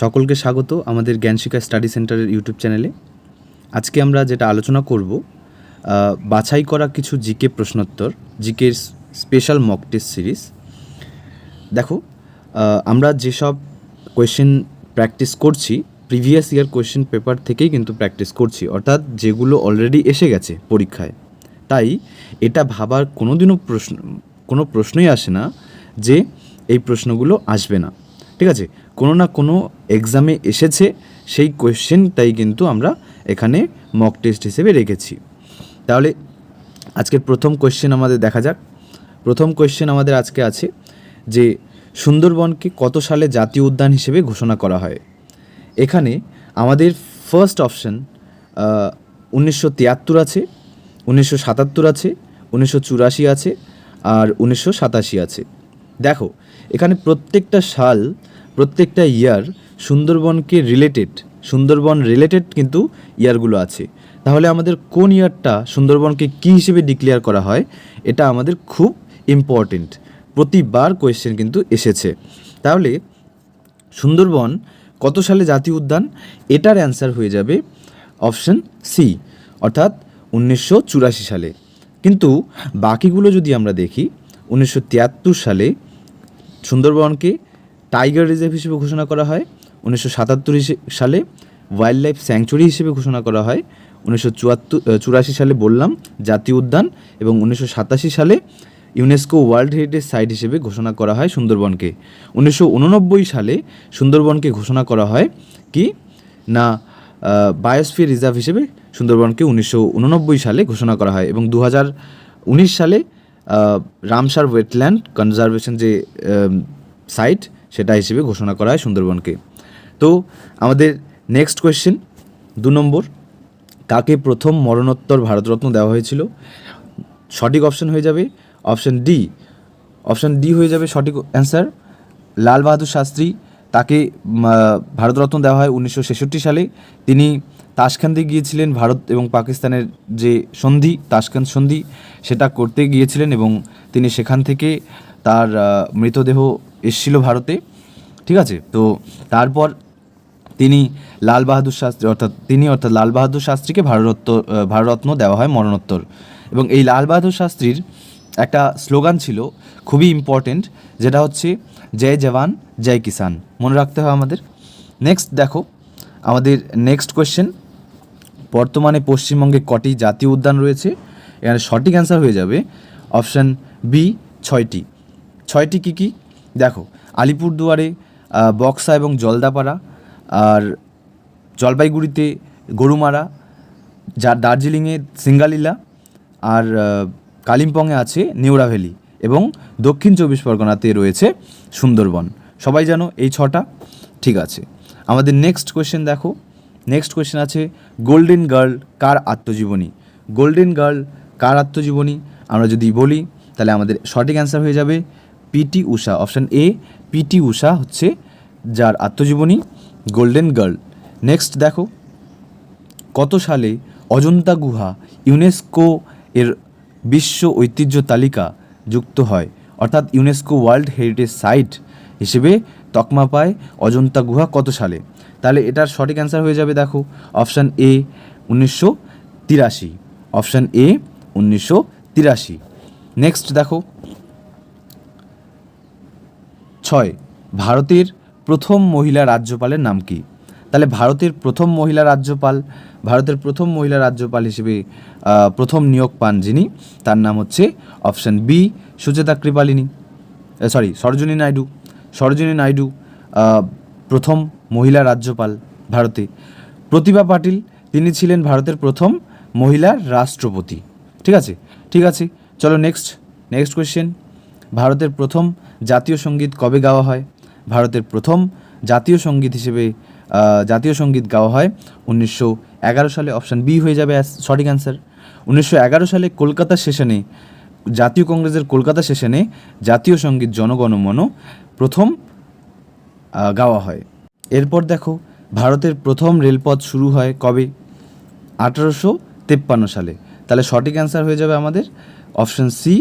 সকলকে স্বাগত আমাদের জ্ঞানশিকা স্টাডি সেন্টারের ইউটিউব চ্যানেলে। আজকে আমরা যেটা আলোচনা করব বাছাই করা কিছু জিকে প্রশ্নোত্তর জিকের স্পেশাল মক টেস্ট সিরিজ দেখো আমরা যেসব কোয়েশ্চেন প্র্যাকটিস করছি প্রিভিয়াস ইয়ার কোয়েশ্চেন পেপার থেকেই কিন্তু প্র্যাকটিস করছি, অর্থাৎ যেগুলো অলরেডি এসে গেছে পরীক্ষায়। তাই এটা ভাবার কোনোদিনও প্রশ্ন, কোনো প্রশ্নই আসে না যে এই প্রশ্নগুলো আসবে না। ঠিক আছে? কোনো না কোনো এক্সামে এসেছে, সেই কোয়েশ্চেনটাই কিন্তু আমরা এখানে মক টেস্ট হিসেবে রেখেছি। তাহলে আজকের প্রথম কোয়েশ্চেন আমাদের দেখা যাক। প্রথম কোয়েশ্চেন আমাদের আজকে আছে যে, সুন্দরবনকে কত সালে জাতীয় উদ্যান হিসেবে ঘোষণা করা হয়? এখানে আমাদের ফার্স্ট অপশন উনিশশো তিয়াত্তর আছে, উনিশশো সাতাত্তর আছে, উনিশশো চুরাশি আছে, আর উনিশশো সাতাশি আছে। দেখো, এখানে প্রত্যেকটা সাল প্রত্যেকটা ইয়ার সুন্দরবনকে রিলেটেড সুন্দরবন রিলেটেড কিন্তু ইয়ারগুলো আছে। তাহলে আমাদের কোন ইয়ারটা সুন্দরবনকে কী হিসেবে ডিক্লেয়ার করা হয়, এটা আমাদের খুব ইম্পর্টেন্ট প্রতিবার কোয়েশ্চেন কিন্তু এসেছে। তাহলে সুন্দরবন কত সালে জাতীয় উদ্যান? এটার অ্যান্সার হয়ে যাবে অপশন সি অর্থাৎ উনিশশো চুরাশি সালে। কিন্তু বাকিগুলো যদি আমরা দেখি, উনিশশো তিয়াত্তর সালে সুন্দরবনকে টাইগার রিজার্ভ হিসেবে ঘোষণা করা হয়। উনিশশো সাতাত্তর সালে ওয়াইল্ড লাইফ স্যাংচুরি হিসেবে ঘোষণা করা হয়। উনিশশো চুয়াত্তর চুরাশি সালে বললাম, জাতীয় উদ্যান এবং উনিশশো সাতাশি সালে ইউনেস্কো ওয়ার্ল্ড হেরিটেজ সাইট হিসেবে ঘোষণা করা হয় সুন্দরবনকে। উনিশশো উননব্বই সালে সুন্দরবনকে ঘোষণা করা হয় কি? না বায়োস্ফিয়ার রিজার্ভ হিসেবে সুন্দরবনকে উনিশশো উননব্বই সালে ঘোষণা করা হয় এবং দু উনিশ সালে রামসার ওয়েটল্যান্ড কনজারভেশন যে সাইট সেটা হিসেবে ঘোষণা করা হয় সুন্দরবনকে। তো আমাদের নেক্সট কোয়েশ্চেন দু নম্বর, কাকে প্রথম মরণোত্তর ভারতরত্ন দেওয়া হয়েছিল? সঠিক অপশন হয়ে যাবে অপশন ডি অপশন ডি হয়ে যাবে সঠিক অ্যান্সার লাল বাহাদুর শাস্ত্রী। তাকে ভারতরত্ন দেওয়া হয় উনিশশো ছেষট্টি সালে। তিনি তাসখান্দে গিয়েছিলেন ভারত এবং পাকিস্তানের যে সন্ধি তাসখান্দ সন্ধি, সেটা করতে গিয়েছিলেন এবং তিনি সেখান থেকে তার মৃতদেহ এসেছিল ভারতে, ঠিক আছে? তো তারপর তিনি লাল বাহাদুর শাস্ত্রী, অর্থাৎ তিনি অর্থাৎ লাল বাহাদুর শাস্ত্রীকে ভারতরত্ন ভারতরত্ন দেওয়া হয় মরণোত্তর। এবং এই লাল বাহাদুর শাস্ত্রীর একটা স্লোগান ছিল খুবই ইম্পর্টেন্ট যেটা হচ্ছে, জয় জওয়ান, জয় কিষান মনে রাখতে হয় আমাদের। নেক্সট দেখো, আমাদের নেক্সট কোয়েশ্চেন বর্তমানে পশ্চিমবঙ্গে কটি জাতীয় উদ্যান রয়েছে? এখানে সঠিক অ্যান্সার হয়ে যাবে অপশান বি ছয়টি। ছয়টি কী কী? দেখো, আলিপুরদুয়ারে বক্সা এবং জলদাপাড়া আর জলপাইগুড়িতে গরুমারা, যা দার্জিলিংয়ে সিঙ্গালীলা আর কালিম্পংয়ে আছে নেওড়া ভ্যালি এবং দক্ষিণ চব্বিশ পরগনাতে রয়েছে সুন্দরবন। সবাই জানো এই ছটা? ঠিক আছে। আমাদের নেক্সট কোয়েশ্চেন দেখো। নেক্সট কোয়েশ্চেন আছে গোল্ডেন গার্ল কার আত্মজীবনী? গোল্ডেন গার্ল কার আত্মজীবনী? আমরা যদি বলি, তাহলে আমাদের সঠিক অ্যান্সার হয়ে যাবে PT Usha option A PT Usha হচ্ছে যার আত্মজীবনী গোল্ডেন গার্ল নেক্সট দেখো, কত সালে অজন্তা গুহা ইউনেস্কো এর বিশ্ব ঐতিহ্য তালিকা যুক্ত হয়। অর্থাৎ ইউনেস্কো ওয়ার্ল্ড হেরিটেজ সাইট হিসেবে তকমা পায় অজন্তা গুহা কত সালে? তাহলে এটার সঠিক অ্যান্সার হয়ে যাবে দেখো অপশান এ উনিশশো তিরাশি। অপশান এ উনিশশো তিরাশি। নেক্সট দেখো ছয়, ভারতের প্রথম মহিলা রাজ্যপালের নাম কি? তাহলে ভারতের প্রথম মহিলা রাজ্যপাল, ভারতের প্রথম মহিলা রাজ্যপাল হিসেবে প্রথম নিয়োগ পান যিনি, তার নাম হচ্ছে option B Sucheta Kripalani. Sorry Sarojini Naidu. Sarojini Naidu প্রথম মহিলা রাজ্যপাল ভারতে। প্রতিভা পাটিল, তিনি ছিলেন ভারতের প্রথম মহিলা রাষ্ট্রপতি। ঠিক আছে? ঠিক আছে, চলো নেক্সট নেক্সট কোয়েশ্চেন ভারতের প্রথম জাতীয় সংগীত কবে গাওয়া হয়? ভারতের প্রথম জাতীয় সংগীত হিসেবে জাতীয় সংগীত গাওয়া হয় উনিশশো এগারো সালে। অপশান বি হয়ে যাবে সঠিক অ্যান্সার। উনিশশো এগারো সালে কলকাতা সেশনে, জাতীয় কংগ্রেসের কলকাতা সেশনে জাতীয় সংগীত জনগণমন প্রথম গাওয়া হয়। এরপর দেখো, ভারতের প্রথম রেলপথ শুরু হয় কবে? আঠারোশো তেপ্পান্ন সালে। তাহলে সঠিক অ্যান্সার হয়ে যাবে আমাদের অপশান সি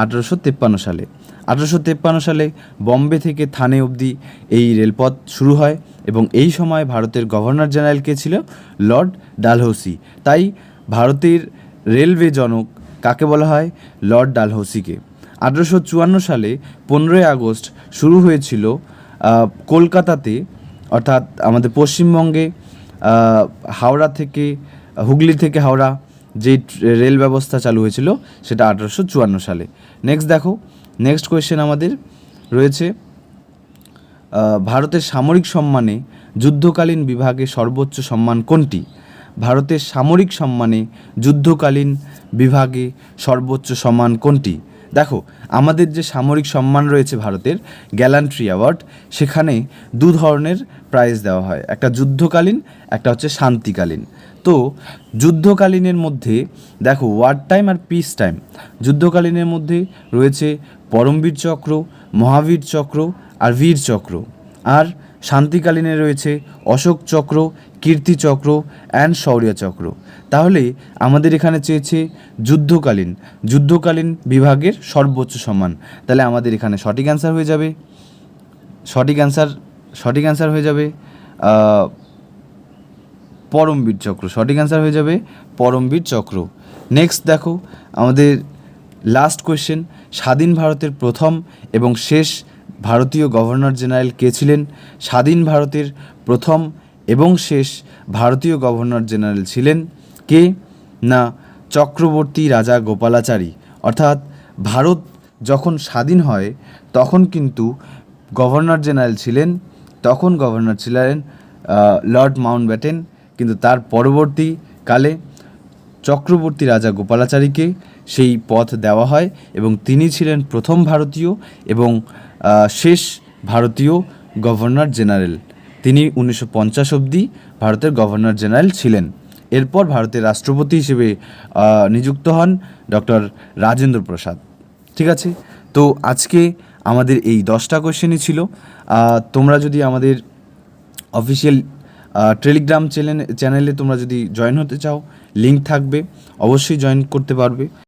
আঠারোশো তেপ্পান্ন সালে। আঠারোশো তেপ্পান্ন সালে বম্বে থেকে থানে অবধি এই রেলপথ শুরু হয় এবং এই সময় ভারতের গভর্নর জেনারেল কে ছিল? Lord Dalhousie. তাই ভারতের রেলওয়ে জনক কাকে বলা হয়? লর্ড ডালহৌসিকে। আঠেরোশো চুয়ান্ন সালে পনেরোই আগস্ট শুরু হয়েছিল কলকাতাতে, অর্থাৎ আমাদের পশ্চিমবঙ্গে হাওড়া থেকে, হুগলি থেকে হাওড়া যে রেল ব্যবস্থা চালু হয়েছিল সেটা আঠারোশো চুয়ান্ন সালে। নেক্সট দেখো নেক্সট কোয়েশ্চেন আমাদের রয়েছে ভারতের সামরিক সম্মানে যুদ্ধকালীন বিভাগে সর্বোচ্চ সম্মান কোনটি? ভারতের সামরিক সম্মানে যুদ্ধকালীন বিভাগে সর্বোচ্চ সম্মান কোনটি? দেখো, আমাদের যে সামরিক সম্মান রয়েছে ভারতের গ্যালান্ট্রি অ্যাওয়ার্ড সেখানে দু ধরনের প্রাইজ দেওয়া হয়। একটা যুদ্ধকালীন, একটা হচ্ছে শান্তিকালীন। তো যুদ্ধকালীনের মধ্যে, দেখো ওয়ার টাইম আর পিস টাইম যুদ্ধকালীনের মধ্যে রয়েছে পরমবীর চক্র, মহাবীর চক্র আর বীর চক্র। আর শান্তিকালীনে রয়েছে অশোক চক্র, কীর্তি চক্র, অ্যান্ড শৌর্য চক্র। তাহলে আমাদের এখানে চেয়েছে যুদ্ধকালীন। যুদ্ধকালীন বিভাগের সর্বোচ্চ সম্মান। তাহলে আমাদের এখানে সঠিক অ্যান্সার হয়ে যাবে। সঠিক অ্যান্সার সঠিক অ্যান্সার হয়ে যাবে পরমবীর চক্র। সঠিক অ্যান্সার হয়ে যাবে পরমবীর চক্র। নেক্সট দেখো, আমাদের লাস্ট কোয়েশ্চেন স্বাধীন ভারতের প্রথম এবং শেষ ভারতীয় গভর্নর জেনারেল কে ছিলেন? স্বাধীন ভারতের প্রথম এবং শেষ ভারতীয় গভর্নর জেনারেল ছিলেন কে? না, চক্রবর্তী রাজা গোপালাচারী। অর্থাৎ ভারত যখন স্বাধীন হয়, তখন কিন্তু গভর্নর জেনারেল ছিলেন, তখন গভর্নর ছিলেন লর্ড মাউন্ট ব্যাটেন কিন্তু তার পরবর্তীকালে চক্রবর্তী রাজা গোপালাচারীকে সেই পথ দেওয়া হয় এবং তিনি ছিলেন প্রথম ভারতীয় এবং শেষ ভারতীয় গভর্নর জেনারেল। তিনি উনিশশো পঞ্চাশ অবধি ভারতের গভর্নর জেনারেল ছিলেন। এরপর ভারতের রাষ্ট্রপতি হিসেবে নিযুক্ত হন ডক্টর রাজেন্দ্র প্রসাদ। ঠিক আছে? তো আজকে আমাদের এই দশটা কোশ্চেনই ছিল। তোমরা যদি আমাদের অফিসিয়াল টেলিগ্রাম চ্যানেলে চ্যানেলে তোমরা যদি জয়েন হতে চাও লিঙ্ক থাকবে অবশ্যই জয়েন করতে পারবে।